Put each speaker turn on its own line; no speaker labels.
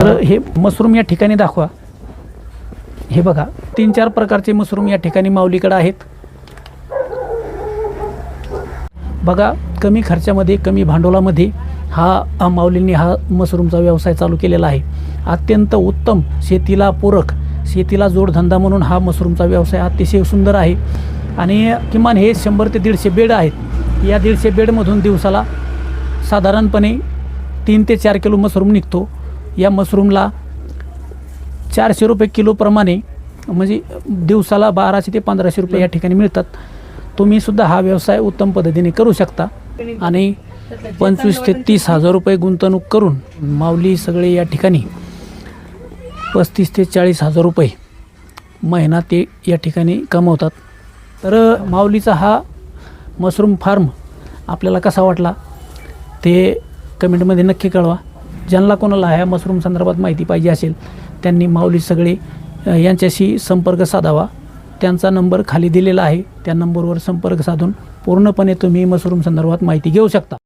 तर हे मशरूम या ठिकाणी दाखवा. हे बघा तीन चार प्रकारचे मशरूम या ठिकाणी माऊलीकडे आहेत. बघा कमी खर्चामध्ये कमी भांडवलामध्ये हा हा माऊलींनी हा मशरूमचा व्यवसाय चालू केलेला आहे. अत्यंत उत्तम शेतीला पूरक शेतीला जोडधंदा म्हणून हा मशरूमचा व्यवसाय अतिशय सुंदर आहे. आणि किमान हे शंभर ते दीडशे बेड आहेत. या दीडशे बेडमधून दिवसाला साधारणपणे तीन ते चार किलो मशरूम निघतो. या मशरूमला चारशे रुपये किलोप्रमाणे म्हणजे दिवसाला बाराशे ते पंधराशे रुपये या ठिकाणी मिळतात. तुम्हीसुद्धा हा व्यवसाय उत्तम पद्धतीने करू शकता. आणि पंचवीस ते तीस हजार रुपये गुंतवणूक करून माऊली सगळे या ठिकाणी पस्तीस ते चाळीस हजार रुपये महिना ते या ठिकाणी कमवतात. तर माऊलीचा हा मशरूम फार्म आपल्याला कसा वाटला ते कमेंटमध्ये नक्की कळवा. ज्यांना कोणाला ह्या मशरूम संदर्भात माहिती पाहिजे असेल त्यांनी माऊली सगळे यांच्याशी संपर्क साधावा. त्यांचा नंबर खाली दिलेला आहे. त्या नंबरवर संपर्क साधून पूर्णपणे तुम्ही मशरूम संदर्भात माहिती घेऊ शकता.